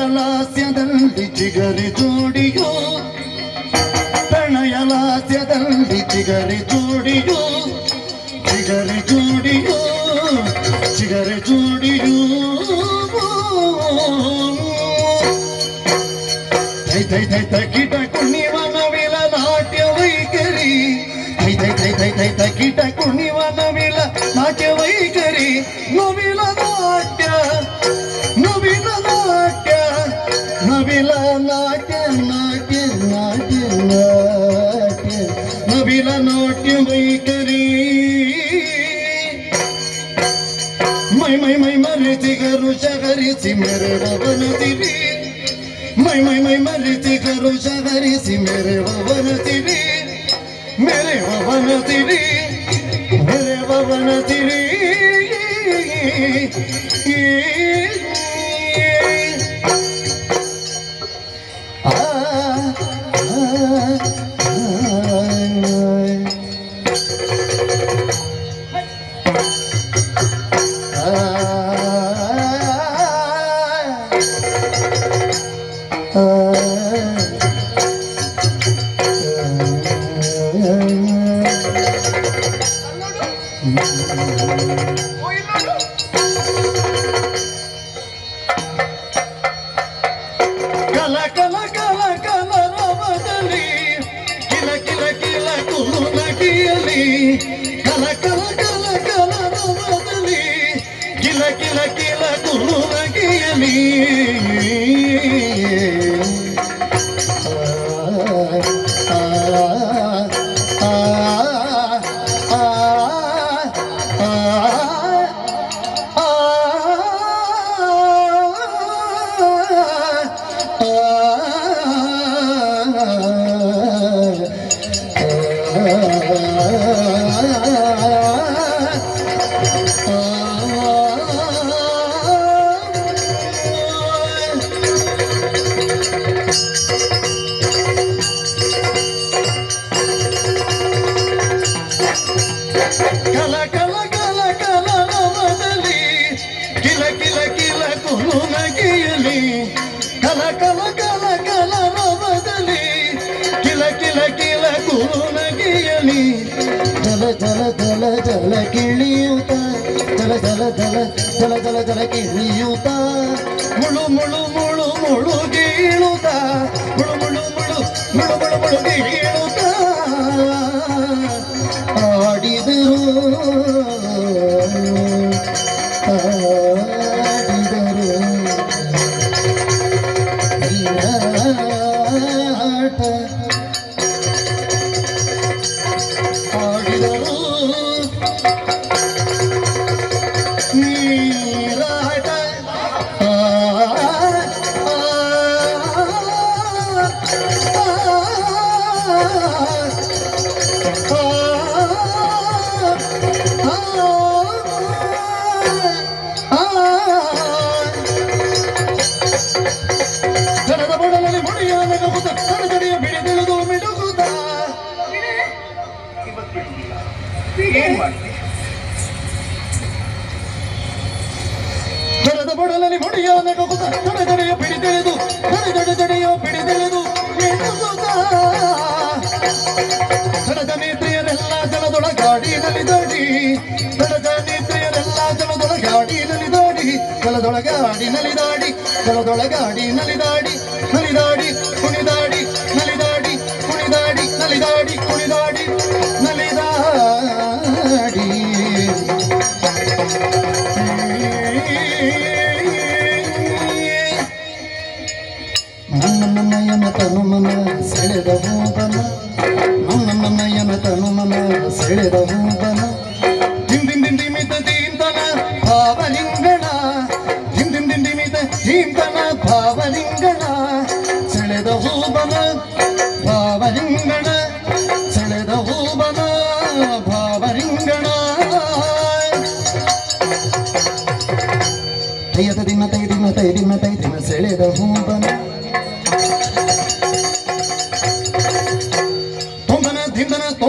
ತಂ ತಂ ತಂ ಪ್ರಣಯ ಲಾಸ್ಯದಲ್ಲಿ ಚಿಗರಿ ಜೋಡಿಯೋ ಪ್ರಣಯ ಲಾಸ್ಯದಲ್ಲಿ ಚಿಗರಿ ಜೋಡಿಯೋ ಚಿಗರಿ ಜೋಡಿಯೋ ಚಿಗರಿ ಜೋಡಿಯೋ ಥೈ ಥೈ ಥೈ ಥೈ ಮರೆತಿಗರು ಶಗರಿಸಿ ಮೆರೆವನದಿರಿ ಮೈ ಮೈ ಮೈ ಮರೆತಿಗರು ಶಗರಿಸಿ ಮೆರೆವನದಿರಿ ಮೆರೆವನದಿರಿ ಮೆರೆವನದಿರಿ ಆ ಕಲ ಕಲ ಕಲ ಕಲ ರವದಲ್ಲಿ ಕಿಲ ಕಿಲ ಕಿಲ ಕುಲು ಕಲ ಕಲ ಕಲ ಕಲ ನವದಲ್ಲಿ ಕಿಲ ಕಿಲ ಕಿಲ ಕುಲು ನಗಿಯಲಿ ಜಲ ಜಲ ಜಲ ಜಲ ಕಿಳಿಯುತ್ತ ಜಲ ಜಲ ಜಲ ಜಲ ನಗುತ್ತ ತಡೆದಡಿಯ ಬಿಡಿದಿಳಿದು ಮಿಡುಗುತ್ತ ಏನ್ ಮಾಡ್ತಿ? ಜನದ ಬಡಲಲ್ಲಿ ಮುಡಿಯ ಬಿಡಿದಿಳಿದು ತಡೆದಡಿ ತಡೆಯ ಬಿಡಿದಿಳಿದು ಜಲದೊಳಗಾಡಿ ನಲಿದಾಡಿ ತಡದ ನೇತ್ರಿಯರೆಲ್ಲ ನಲಿದಾಡಿ ಸೆಳೆದ ಹೂಬನ ನನ್ನ ನಯನ ತನು ಮನ ಸೆಳೆದ ಹೂಬನ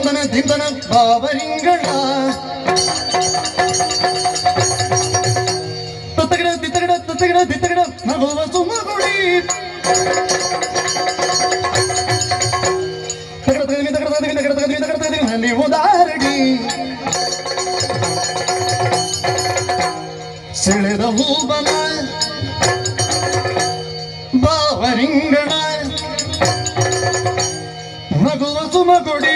ಭೂತನ ದ್ವಿಪನ ಭಾವಲಿಂಗಣ ತತ್ತಗಡ, ತಿತ್ತಗಡ ತತ್ತಗಡ, ತಿತ್ತಗಡ, ನಗುವ ಸುಮಗುಡಿ ನೀವು ಸೆಳೆದ ಹೂಬನ ಬಾವರಿಂಗಣ. ನಗುವ ಸುಮಗುಡಿ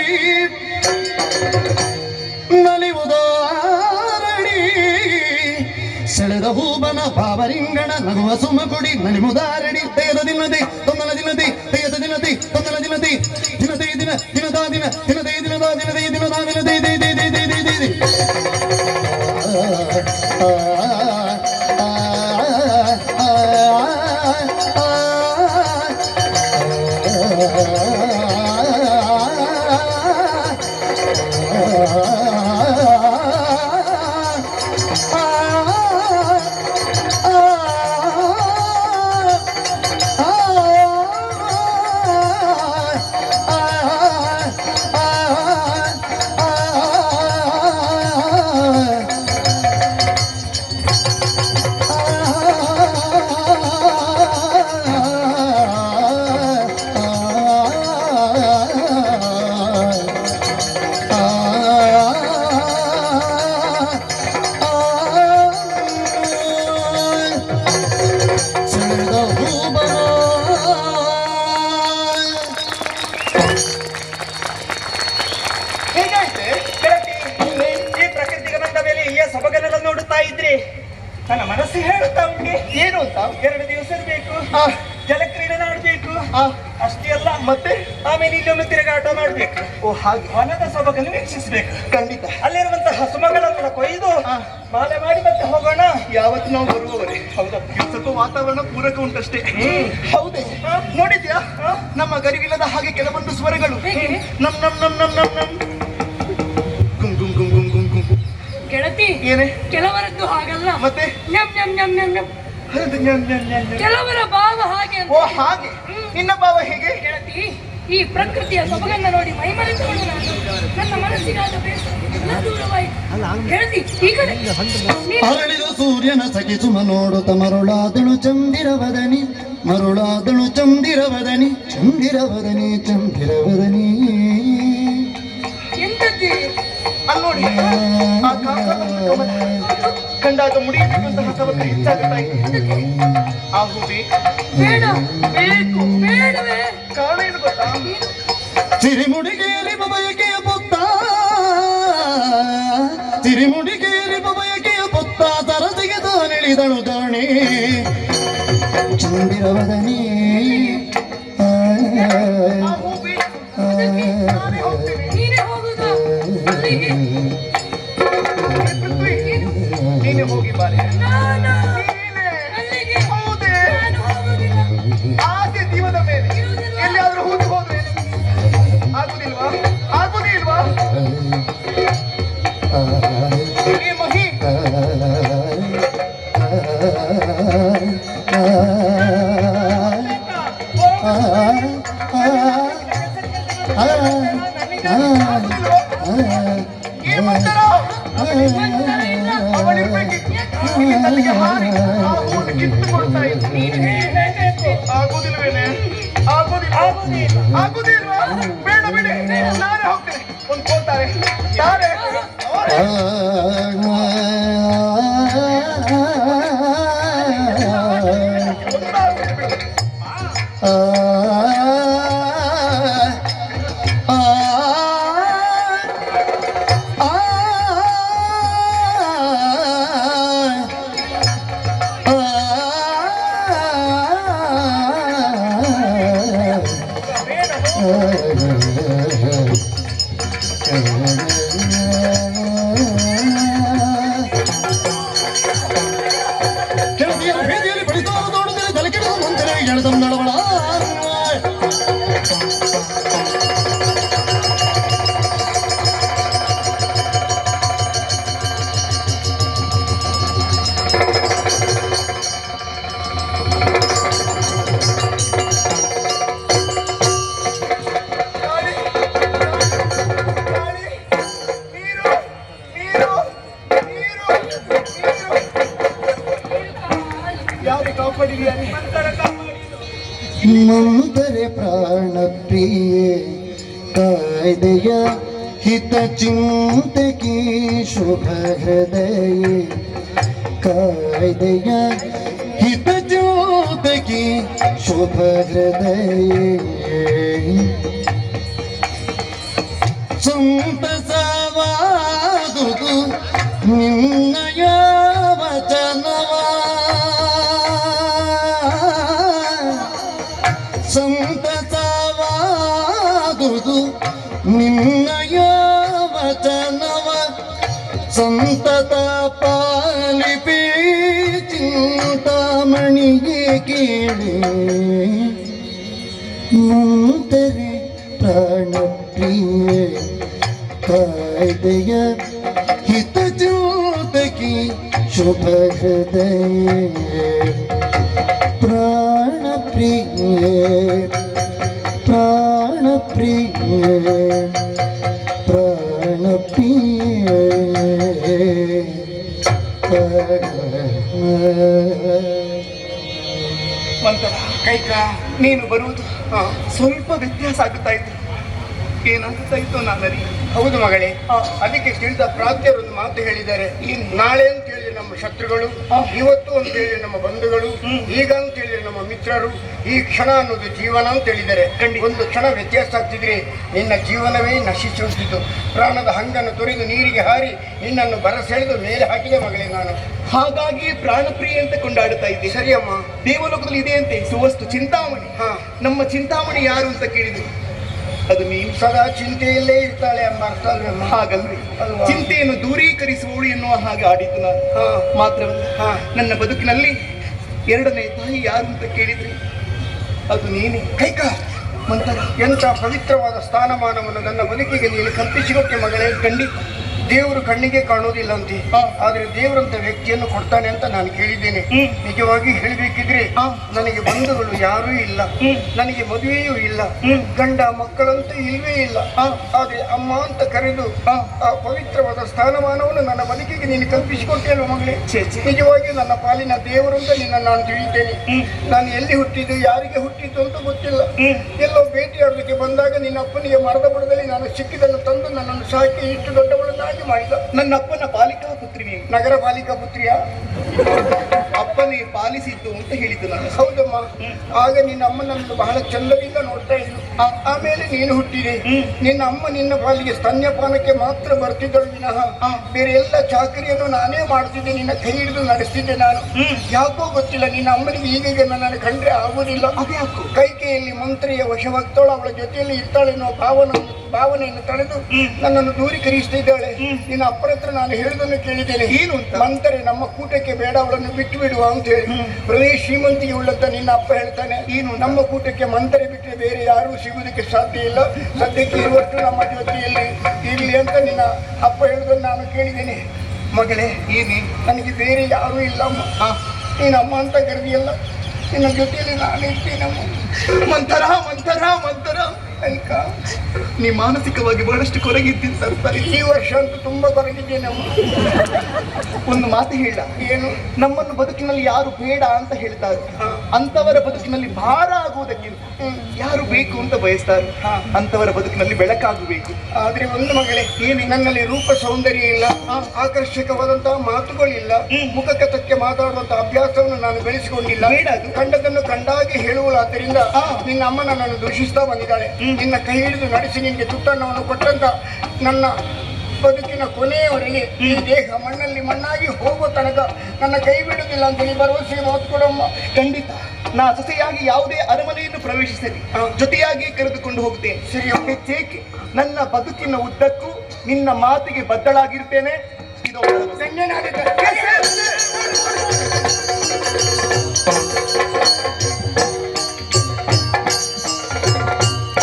ನಲಿವುದಾರಡಿ ಸೆಳೆದ ಹೂಬನ ಬಾವರಿಂಗಣ ನಗುವ ಸುಮಗುಡಿ ನಲಿವುದಾರಡಿ ತೆಗೆದ ದಿನದಿ ತೊಂದಲ ದಿನದಿ ತೆಗೆದ ದಿನದಿ ತೊಂದಲ ದಿನದಿ ದಿನದಿ ದಿನ ದಿನದ ದಿನ ದಿನದಿ ದಿನದ ದಿನದಿ ದಿನದ ದಿನದಿ ನನ್ನ ಮನಸ್ಸು ಹೇಳುತ್ತಾ ಉಂಟೆ. ಏನು ಅಂತ? ಎರಡು ದಿವಸ ಇರಬೇಕು. ಜಲಕ್ರೀಡೆ ಆಡ್ಬೇಕು ಅಷ್ಟೇ ಅಲ್ಲ. ಮತ್ತೆ? ಆಮೇಲೆ ಇಲ್ಲೊಮ್ಮೆ ತಿರುಗಾಟ ಮಾಡ್ಬೇಕು. ಓ ಹಾಗೆ. ವನದ ಸೊಬಗನ್ನು ವೀಕ್ಷಿಸಬೇಕು. ಖಂಡಿತ. ಅಲ್ಲಿರುವಂತಹ ಸುಮಗಳನ್ನು ಕೊಯ್ದು ಮಾಲೆ ಮಾಡಿ ಮತ್ತೆ ಹೋಗೋಣ. ಯಾವತ್ತು ನಾವು ಬರುವವರೇ? ಹೌದಾ? ಸ್ವಲ್ಪ ವಾತಾವರಣ ಪೂರಕ ಉಂಟಷ್ಟೇ. ಹೌದೇ? ನೋಡಿದ್ಯಾ? ನಮ್ಮ ಗರಿವಿಲ್ಲದ ಹಾಗೆ ಕೆಲವೊಂದು ಸ್ವರಗಳು. ನಮ್ ನಮ್ ನಮ್ ನಮ್ ನಮ್ ನಮ್. ಸ್ವಾಮಿ ಏನೇ? ಕೆಲವರದ್ದು ಹಾಗಲ್ಲ. ಮತ್ತೆ? ನಮ್ ನಮ್ ನಮ್ ನಮ್ ನಮ್ ಕೆಲವರ ಭಾವ ಹಾಗೆ ಓ ಹಾಗೆ? ನಿನ್ನ ಭಾವ ಹೇಗೆ? ಗೆಳತಿ ಈ ಪ್ರಕೃತಿಯ ಸೊಬಗನ್ನ ನೋಡಿ ಮೈಮರೆತುಕೊಂಡು ನಾನು ನನ್ನ ಮನಸ್ಸಿಗಾದ ಅರಳಿದ ಸೂರ್ಯನ ಸಗಿಸುಮ ನೋಡುತ್ತ ಮರುಳಾದಳು ಚಂದಿರ ವದನಿ ಮರುಳಾದಳು ಚಂದಿರ ವದನಿ ಚಂದಿರ ವದನಿ ಚಂದಿರ ವದನಿ ನೋಡಿ. ಆ ಗಮನ. ಕಂಡಾಗ ಮುಡಿಯಬೇಕಂತಹ ತವಕ ಹೆಚ್ಚಾಗುತ್ತಾ ಇದೆ. ಆ ಹೂವಿ ಬೇಡ ಬೇಕು ಬೇಡವೇ. ಕಾರಣ ಏನು ಗೊತ್ತಾ? ತಿರಿಮುಡಿಗೇರಿ ಬಯಕೆಯ ಪುತ್ತ ತಿರಿಮುಡಿಗೇರಿ ಬಯಕೆಯ ಪುತ್ತ ತರದಿಗೆ ತಾನಿಳಿದಳು ದೋಣಿ. ಚಂದಿರವದನಿ ಆ, ಆ ಹೂವಿ ನೀನೆ ಹೋಗಿ ಬಾರೆ. ಹೌದೇ. ಆಸೆ ದೀವದ ಮೇಲೆ. ಎಲ್ಲಿಯಾದ್ರೂ ಹೂತು ಹೋದ್ರೆ. ಆಗುದಿಲ್ವಾ ಆಗುದೇ ಇಲ್ವಾ ಮಹಿ. Ah, ah, ah, ah. ಅವಳಿರ್ಬೇಕಿತ್ತು ಈ ತಲೆಗೆ ಹಾರಿ ಆ ಆಗುದಿಲ್ವಾ ಬೇಡ ಬಿಡಿ ನಾನೇ ಹೋಗ್ತೇನೆ ಒಂದು ಕೊಡ್ತಾರೆ ಯಾರೇ. ಕಿರಿಯರ ಭೇದಿಯಲ್ಲಿ ಬೆಳಿತಾರ ನೋಡಿದರೆ ತಲೆ ಕೆಡಿದ ಮಂತ್ರಿ ನಡವಳ ನೀರು. ಯಾವ್ದು ಕಾಪಾಡಿದ್ಯಾ ನೀ? ಮಂತರ ಕಾಪಾಡಿದ್ದು ಮಂದರೆ ಪ್ರಾಣ ಪ್ರಿಯೆ, ಕಾಯ್ದೆಯ ಹಿತ ಚಿಂತಕಿ ಶುಭ ಹೃದಯ ಕಾಯ್ದೆಯ ಹಿತ ಚಿಂತಕಿ ಶುಭ ಹೃದಯ ಕಾಯ್ದೆಯ ಹಿತ ಜ್ಯೋತಕಿ ಶುಭ ಹೃದಯ. ಪ್ರಾಣ ಪ್ರಿಯ ಪ್ರಾಣ ಪ್ರಿಯ ಪ್ರಾಣ ಪ್ರಿಯೆ. ಮಂತರ ಕೈಕ ನೀನು ಬರುವುದು. ಸ್ವಲ್ಪ ವ್ಯತ್ಯಾಸ ಆಗುತ್ತಾ ಇತ್ತು. ಏನಾಗುತ್ತಾ ಇತ್ತು ನಾನರಿ? ಹೌದು ಮಗಳೇ. ಅದಕ್ಕೆ ತಿಳಿದ ಪ್ರಾಂತ್ಯರು ಒಂದು ಮಾತು ಹೇಳಿದ್ದಾರೆ. ಈ ನಾಳೆ ಅಂತ ಹೇಳಿದ್ರೆ ನಮ್ಮ ಶತ್ರುಗಳು ಇವತ್ತು ಅಂತ ಹೇಳಿದ್ರೆ ನಮ್ಮ ಬಂಧುಗಳು ಈಗ ಅಂತ ಹೇಳಿದ್ರೆ ನಮ್ಮ ಮಿತ್ರರು ಈ ಕ್ಷಣ ಅನ್ನೋದು ಜೀವನ ಅಂತ ಹೇಳಿದ್ದಾರೆ. ಒಂದು ಕ್ಷಣ ವ್ಯತ್ಯಾಸ ಆಗ್ತಿದ್ರೆ ನಿನ್ನ ಜೀವನವೇ ನಶಿಸಿ ಪ್ರಾಣದ ಹಂಗನ್ನು ತೊರೆದು ನೀರಿಗೆ ಹಾರಿ ನಿನ್ನನ್ನು ಬರಸೆಳೆದು ಮೇಲೆ ಹಾಕಿದೆ ಮಗಳೇ ನಾನು. ಹಾಗಾಗಿ ಪ್ರಾಣಪ್ರಿಯ ಅಂತ ಕೊಂಡಾಡುತ್ತಾ ಇದ್ದೆ ಸರಿಯಮ್ಮ. ದೇವಲೋಕದಲ್ಲಿ ಇದೆ ಅಂತೆ ಸುವಸ್ತು ಚಿಂತಾಮಣಿ. ಹಾ. ನಮ್ಮ ಚಿಂತಾಮಣಿ ಯಾರು ಅಂತ ಕೇಳಿದ್ರು? ಅದು ನೀನು ಸದಾ ಚಿಂತೆಯಲ್ಲೇ ಇರ್ತಾಳೆ ಎಂಬ ಅರ್ಥ ಅಲ್ವಮ್ಮ ಹಾಗಲ್ರಿ ಅಲ್ವಾ? ಚಿಂತೆಯನ್ನು ದೂರೀಕರಿಸುವವಳು ಎನ್ನುವ ಹಾಗೆ ಆಡಿತು ನಾನು. ಹಾ. ಮಾತ್ರವಲ್ಲ ಹಾ. ನನ್ನ ಬದುಕಿನಲ್ಲಿ ಎರಡನೇ ತಾಯಿ ಯಾರು ಅಂತ ಕೇಳಿದ್ರಿ ಅದು ನೀನೇ. ಕೈಕ ಮಂತರ ಎಂಥ ಪವಿತ್ರವಾದ ಸ್ಥಾನಮಾನವನ್ನು ನನ್ನ ಬದುಕಿಗೆ ನೀನು ಕಲ್ಪಿಸಿರೋಕೆ ಮಗಳೇ. ಖಂಡಿತ. ದೇವರು ಕಣ್ಣಿಗೆ ಕಾಣೋದಿಲ್ಲ ಅಂತ. ಆದ್ರೆ ದೇವರಂತ ವ್ಯಕ್ತಿಯನ್ನು ಕೊಡ್ತಾನೆ ಅಂತ ನಾನು ಕೇಳಿದ್ದೇನೆ. ನಿಜವಾಗಿ ಹೇಳಬೇಕಿದ್ರೆ. ನನಗೆ ಬಂಧುಗಳು ಯಾರೂ ಇಲ್ಲ. ನನಗೆ ಮದುವೆಯೂ ಇಲ್ಲ. ಗಂಡ ಮಕ್ಕಳಂತೂ ಇಲ್ವೇ ಇಲ್ಲ. ಆದ್ರೆ ಅಮ್ಮ ಅಂತ ಕರೆದು. ಆ ಪವಿತ್ರವಾದ ಸ್ಥಾನಮಾನವನ್ನು ನನ್ನ ಬದುಕಿಗೆ ನೀನು ಕಲ್ಪಿಸಿಕೊಟ್ಟೆ ಅಲ್ವ ಮಗಳೇ. ನಿಜವಾಗಿ ನನ್ನ ಪಾಲಿನ ದೇವರು ಅಂತ ನಿನ್ನ ನಾನು ತಿಳಿದ್ದೇನೆ ನಾನು ಎಲ್ಲಿ ಹುಟ್ಟಿದ್ದು ಯಾರಿಗೆ ಹುಟ್ಟಿದ್ದು ಅಂತ ಗೊತ್ತಿಲ್ಲ. ಎಲ್ಲೋ ಭೇಟಿಯಾಡಲಿಕ್ಕೆ ಬಂದಾಗ ನಿನ್ನ ಅಪ್ಪನಿಗೆ ಮರದ ಬುಡದಲ್ಲಿ ನಾನು ಸಿಕ್ಕಿದನ್ನು ತಂದು ನನ್ನನ್ನು ಸಾಕಿ ಇಷ್ಟು ದೊಡ್ಡವಳನ್ನಾಗಿ ಮಾಡಿದ ನನ್ನ ಅಪ್ಪನ ಪಾಲಿಕಾ ಪುತ್ರಿ ನೀನು. ನಗರ ಪಾಲಿಕಾ ಪುತ್ರಿಯ? ಅಪ್ಪನೇ ಪಾಲಿಸಿದ್ದು ಅಂತ ಹೇಳಿದ್ದು ನಾನು. ಹೌದಮ್ಮ. ಆಗ ನಿನ್ನ ಅಮ್ಮ ನನ್ನನ್ನು ಬಹಳ ಚಂದದಿಂದ ನೋಡ್ತಾ ಇದ್ಲು. ಆಮೇಲೆ ನೀನು ಹುಟ್ಟಿದೆ. ನಿನ್ನ ಅಮ್ಮ ನಿನ್ನ ಪಾಲಿಗೆ ಸ್ತನ್ಯಪಾನಕ್ಕೆ ಮಾತ್ರ ಬರ್ತಿದ್ದಳು ವಿನಃ ಬೇರೆ ಎಲ್ಲ ಚಾಕರಿಯನ್ನು ನಾನೇ ಮಾಡ್ತಿದ್ದೆ ನಿನ್ನ ಕೈ ಹಿಡಿದು ನಡೆಸ್ತಿದ್ದೆ ನಾನು. ಯಾಕೋ ಗೊತ್ತಿಲ್ಲ ನಿನ್ನ ಅಮ್ಮನಿಗೆ ಈಗೀಗ ನನ್ನನ್ನು ಕಂಡ್ರೆ ಆಗುವುದಿಲ್ಲ? ಕೈಕೆಯಲ್ಲಿ ಮಂತ್ರಿಯ ವಶವಾಗ್ತಾಳು ಅವಳ ಜೊತೆಯಲ್ಲಿ ಇರ್ತಾಳೆ ಅನ್ನೋ ಭಾವನ ಭಾವನೆಯನ್ನು ತಳೆದು ನನ್ನನ್ನು ದೂರೀಕರಿಸ್ತಿದ್ದಾಳೆ ನಿನ್ನ ಅಪ್ಪರ ಹತ್ರ ನಾನು ಹೇಳುದನ್ನು ಕೇಳಿದ್ದೇನೆ. ಏನು? ಮಂತ್ರಿ ನಮ್ಮ ಕೂಟಕ್ಕೆ ಬೇಡ ಅವಳನ್ನು ಬಿಟ್ಟು ಬಿಡುವ ಅಂತ ಹೇಳಿ. ಪ್ರದೇಶ ಶ್ರೀಮಂತಿಗೆ ಉಳ್ಳಂತ ನಿನ್ನ ಅಪ್ಪ ಹೇಳ್ತಾನೆ ಏನು ನಮ್ಮ ಕೂಟಕ್ಕೆ ಮಂತರೆ ಬಿಟ್ಟರೆ ಬೇರೆ ಯಾರೂ ಸಿಗುವುದಕ್ಕೆ ಸಾಧ್ಯ ಇಲ್ಲ. ಸದ್ಯಕ್ಕೆ ಇರುವಷ್ಟು ನಮ್ಮ ಜೊತೆಯಲ್ಲಿ ಇರಲಿ ಅಂತ ನಿನ್ನ ಅಪ್ಪ ಹೇಳುದನ್ನು ನಾನು ಕೇಳಿದ್ದೇನೆ. ಮಗಳೇ ಏನೇ? ನನಗೆ ಬೇರೆ ಯಾರೂ ಇಲ್ಲಮ್ಮ ನೀನು ಅಮ್ಮ ಅಂತ ಕರೆದಿಯಲ್ಲ. ನಿನ್ನ ಜೊತೆಯಲ್ಲಿ ನಾನು ಇರ್ತೀನಮ್ಮ ಮಂತರ ಮಂತರ ಮಂತರ ನೀ ಮಾನಸಿಕವಾಗಿ ಬಹಳಷ್ಟು ಕೊರಗಿದ್ದೀನಿ ಸರ್ ಈ ವರ್ಷ ಅಂತೂ ತುಂಬಾ ಕೊರಗಿದ್ದೇನೆ ಒಂದು ಮಾತು ಹೇಳ. ಏನು? ನಮ್ಮನ್ನು ಬದುಕಿನಲ್ಲಿ ಯಾರು ಬೇಡ ಅಂತ ಹೇಳ್ತಾರೆ. ಅಂತವರ ಬದುಕಿನಲ್ಲಿ ಭಾರ ಆಗುವುದಕ್ಕಿಂತ ಯಾರು ಬೇಕು ಅಂತ ಬಯಸ್ತಾರೆ. ಅಂತವರ ಬದುಕಿನಲ್ಲಿ ಬೆಳಕಾಗಬೇಕು ಆದ್ರೆ ಒಂದು ಮಗಳೇ ಏನು ನನ್ನಲ್ಲಿ ರೂಪ ಸೌಂದರ್ಯ ಇಲ್ಲ ಆಕರ್ಷಕವಾದಂತಹ ಮಾತುಗಳಿಲ್ಲ ಮುಖ ಕಥಕ್ಕೆ ಮಾತಾಡುವಂತಹ ಅಭ್ಯಾಸವನ್ನು ನಾನು ಬೆಳೆಸಿಕೊಂಡಿಲ್ಲ. ಬೇಡ ಅದು. ಕಂಡದನ್ನು ಕಂಡಾಗಿ ಹೇಳುವುದಾದ್ದರಿಂದ ನಿನ್ನ ಅಮ್ಮ ನನ್ನನ್ನು ದೂಷಿಸ್ತಾ ಬಂದಿದ್ದಾಳೆ. ನಿನ್ನ ಕೈ ಹಿಡಿದು ನಡೆಸಿ ನಿನಗೆ ತುತ್ತನ್ನವನ್ನು ಕೊಟ್ಟಂತ ನನ್ನ ಬದುಕಿನ ಕೊನೆಯವರೆಗೆ ಈ ದೇಹ ಮಣ್ಣಲ್ಲಿ ಮಣ್ಣಾಗಿ ಹೋಗುವ ತನಕ ನನ್ನ ಕೈ ಬಿಡುವುದಿಲ್ಲ ಅಂತ ನೀ ಭರವಸೆ ಕೊಡಮ್ಮ. ಖಂಡಿತ. ನಾ ಸೊಸೆಯಾಗಿ ಯಾವುದೇ ಅರಮನೆಯನ್ನು ಪ್ರವೇಶಿಸಲಿ ಜೊತೆಯಾಗಿ ಕರೆದುಕೊಂಡು ಹೋಗುತ್ತೇನೆ. ಸರಿ. ಹೆಚ್ಚೇಕೆ ನನ್ನ ಬದುಕಿನ ಉದ್ದಕ್ಕೂ ನಿನ್ನ ಮಾತಿಗೆ ಬದ್ದಳಾಗಿರ್ತೇನೆ ಇದು